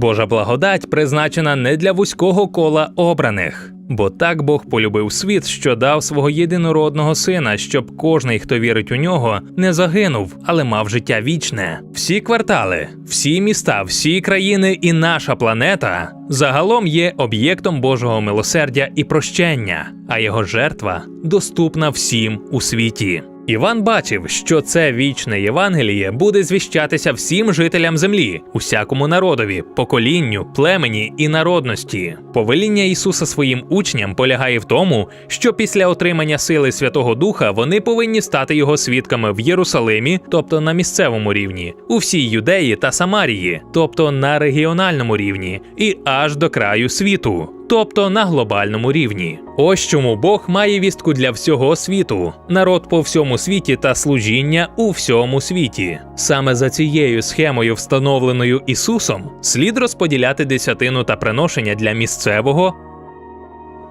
Божа благодать призначена не для вузького кола обраних. Бо так Бог полюбив світ, що дав свого єдинородного сина, щоб кожний, хто вірить у нього, не загинув, але мав життя вічне. Всі квартали, всі міста, всі країни і наша планета загалом є об'єктом Божого милосердя і прощення, а його жертва доступна всім у світі. Іван бачив, що це вічне Євангеліє буде звіщатися всім жителям землі, усякому народові, поколінню, племені і народності. Повеління Ісуса своїм учням полягає в тому, що після отримання сили Святого Духа вони повинні стати його свідками в Єрусалимі, тобто на місцевому рівні, у всій Юдеї та Самарії, тобто на регіональному рівні, і аж до краю світу тобто на глобальному рівні. Ось чому Бог має вістку для всього світу, народ по всьому світі та служіння у всьому світі. Саме за цією схемою, встановленою Ісусом, слід розподіляти десятину та приношення для місцевого.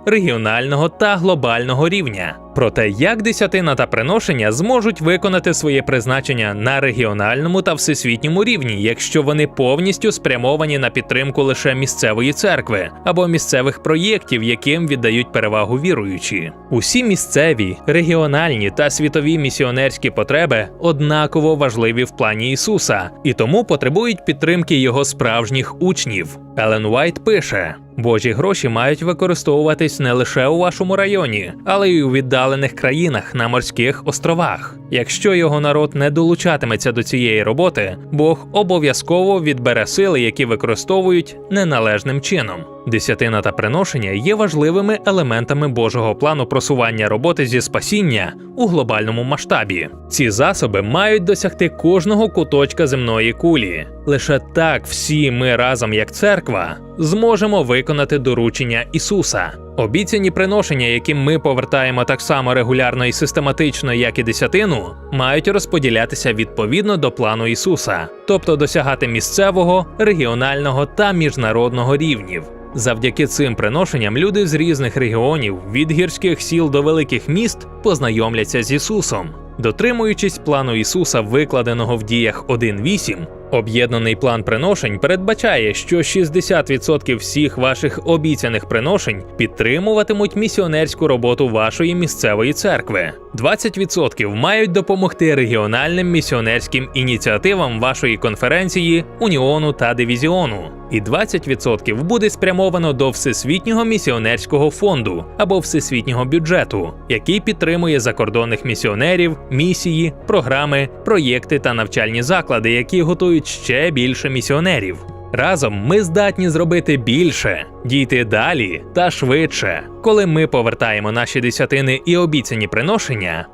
Регіонального та глобального рівня про те, як десятина та приношення зможуть виконати своє призначення на регіональному та всесвітньому рівні, якщо вони повністю спрямовані на підтримку лише місцевої церкви або місцевих проєктів, яким віддають перевагу віруючі. Усі місцеві, регіональні та світові місіонерські потреби однаково важливі в плані Ісуса і тому потребують підтримки його справжніх учнів. Елен Уайт пише: Божі гроші мають використовуватись не лише у вашому районі, але й у віддалених країнах на морських островах. Якщо його народ не долучатиметься до цієї роботи, Бог обов'язково відбере сили, які використовують неналежним чином. Десятина та приношення є важливими елементами Божого плану просування роботи зі спасіння у глобальному масштабі. Ці засоби мають досягти кожного куточка земної кулі. Лише так всі ми разом, як церква, зможемо виконати доручення Ісуса. Обіцяні приношення, які ми повертаємо так само регулярно і систематично, як і десятину, мають розподілятися відповідно до плану Ісуса, тобто досягати місцевого, регіонального та міжнародного рівнів. Завдяки цим приношенням люди з різних регіонів, від гірських сіл до великих міст, познайомляться з Ісусом. Дотримуючись плану Ісуса, викладеного в діях 1.8, об'єднаний план приношень передбачає, що 60% всіх ваших обіцяних приношень підтримуватимуть місіонерську роботу вашої місцевої церкви. 20% мають допомогти регіональним місіонерським ініціативам вашої конференції, уніону та дивізіону. І 20% буде спрямовано до Всесвітнього місіонерського фонду або всесвітнього бюджету, який підтримує закордонних місіонерів, місії, програми, проєкти та навчальні заклади, які готують ще більше місіонерів. Разом ми здатні зробити більше, дійти далі та швидше. Коли ми повертаємо наші десятини і обіцяні приношення,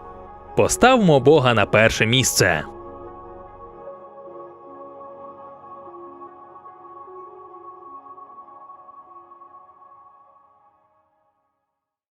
поставмо Бога на перше місце.